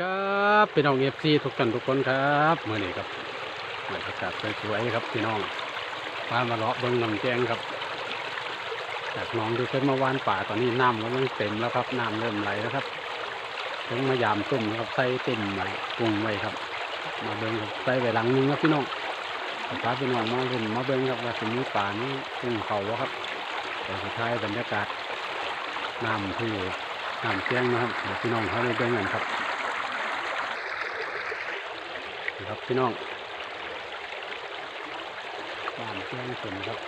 ครับพี่น้องเอฟซีทุกท่านทุกคนครับเมื่อนี้ครับบรรยากาศสวยๆครับพี่น้องพามาเลาะเบิ้งลำแจงครับจากน้องที่เคยมาวานป่าตอนนี้น้ำกำลังเต็มแล้วครับน้ำเริ่มไหลแล้วครับถึงมายามตุ่มนะครับใส่ตุ่มไว้ปรุงไว้ครับ มาเบิ้งครับใส่ไว้หลังนึงครับพี่น้องพาพี่น้องมาเล่นมาเบิ้งครับว่าสิมีป่านี้กุ้งเขาครับแต่สุดท้ายบรรยากาศน้ำที่น้ำเชียงนะครับพี่น้องเขาได้เบิ้งกันครับ นี่ ครับพี่น้องบ้านเชียงสุนครับ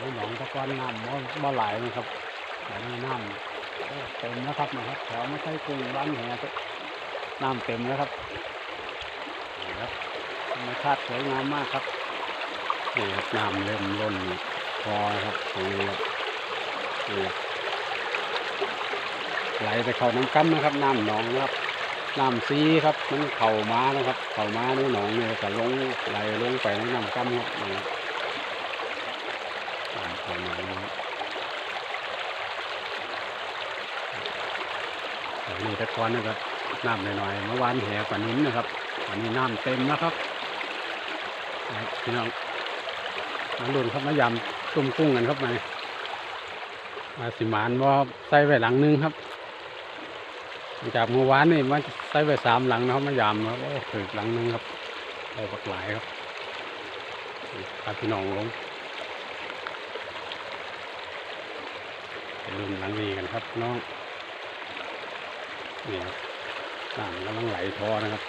นี่หนองตะกอนน้ำบ่บ่ไหลายนะครับแต่นี่น้ำเต็มแล้วครับนะครับแถวไม่ใช่กรุงบ้านแหก็น้ำเต็มแล้วครับนี่ครับธรรมชาติสวยงามมากครับนี่ครับน้ำเริ่มล้นพอครับตรงนี้ครับไหลไปเข้าน้ำกั้มนะครับน้ำหนองนะครับ น้ำซีครับมันเข่าม้านะครับ เข่าม้าในหนองเนี่ยก็ลงไหลลงไปในน้ำกั้มครับนี่ครับน้ำเข่าม้านะครับอันนี้แตะกอนนะครับน้ำหน่อยๆเมื่อวานแห่ปลานิ้นนะครับอันนี้น้ำเต็มแล้วครับนะครับพี่น้องมาลุ่นครับมายำตุ้มกุ้งกันครับมามาสิหมานว่าใส่ไว้หลังนึงครับ จากเมื่อวานนี่มันใส่ไปสามหลังนะครับมายามครับโอ้ถึกหลังหนึงครับได้ปักหลายครับพาพี่น้องลงไปลุ่มหลังนี้กันครับน้องนี่ครับน้ำกำลังไหลทอนะครับ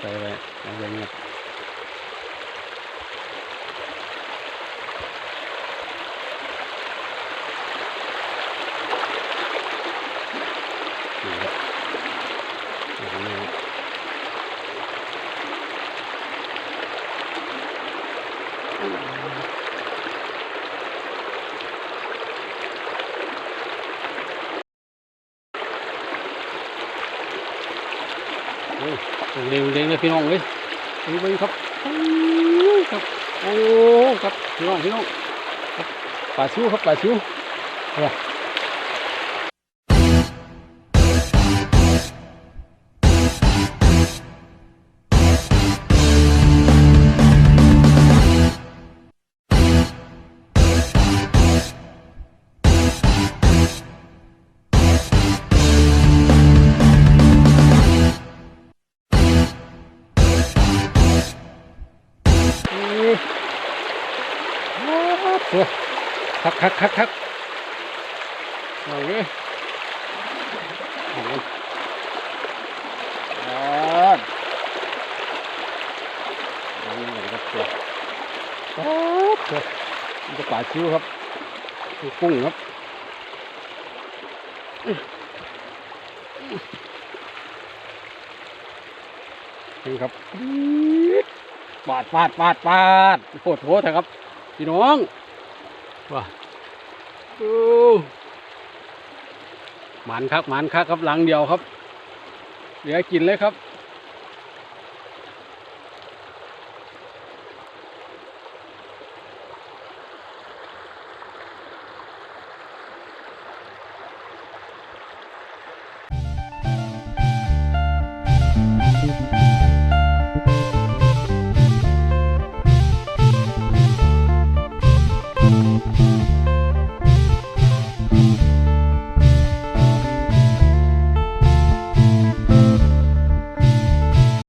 ใส่ไปเอาไว้เงียบนี่ครับหลังนี้ครับโอ้ เร็วเร็วเลยพี่น้องเลยดูไปครับโอ้ครับ โอ้ครับพี่น้องพี่น้องปลาชิวครับปลาชิวเนี่ย ตัวคักคักคักคักเอาเลยเอาเลยอ่าเอาเลยครับตัวป๊าบตัวมันจะป่าชิวครับคือกุ้งครับนี่ครับปาดปาดปาดปาดโคตรโหดนะครับ พี่น้อง ว้าโอ้หมันครับหมันครับครับหลังเดียวครับ เหลือกินเลยครับ